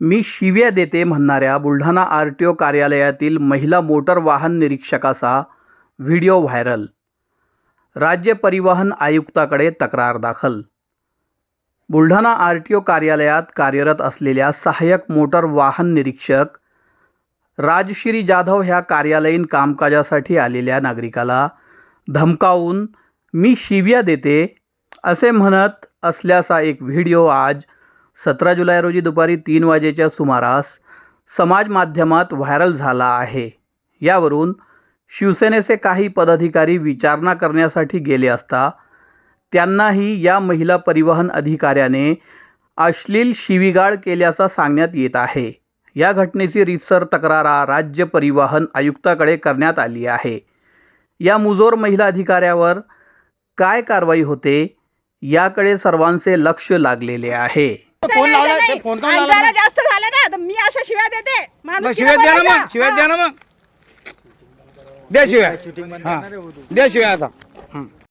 मी शिव्या देते म्हणणाऱ्या बुलढाणा आर टी ओ कार्यालयातील महिला मोटर वाहन निरीक्षकाचा व्हिडिओ व्हायरल. राज्य परिवहन आयुक्ताकडे तक्रार दाखल. बुलढाणा आर टी ओ कार्यालयात कार्यरत असलेल्या सहाय्यक मोटर वाहन निरीक्षक राजश्री जाधव ह्या कार्यालयीन कामकाजासाठी आलेल्या नागरिकाला धमकावून मी शिव्या देते असे म्हणत असल्याचा एक व्हिडिओ आज सतरा जुलै रोजी दुपारी तीन वाजेच्या सुमारास समाज माध्यमात व्हायरल झाला आहे. यावरून शिवसेनेचे काही पदाधिकारी विचारणा करण्यासाठी गेले असता त्यांनाही या महिला परिवहन अधिकाऱ्याने अश्लील शिवीगाळ केल्याचा सांगण्यात येत आहे. या घटनेची रितसर तक्रार राज्य परिवहन आयुक्ताकडे करण्यात आली आहे. या मुजोर महिला अधिकाऱ्यावर काय कारवाई होते? याकडे सर्वांचे लक्ष लागलेले आहे. फोन लावला ते. फोन करून आणि लावला जरा जास्त झालं ना तर मी अशा शिव्या देते. मग शिव्या द्या ना बोलायचा. मग शिव्या द्या ना मग. द्या शिव्या. हा. द्या शिव्या आता.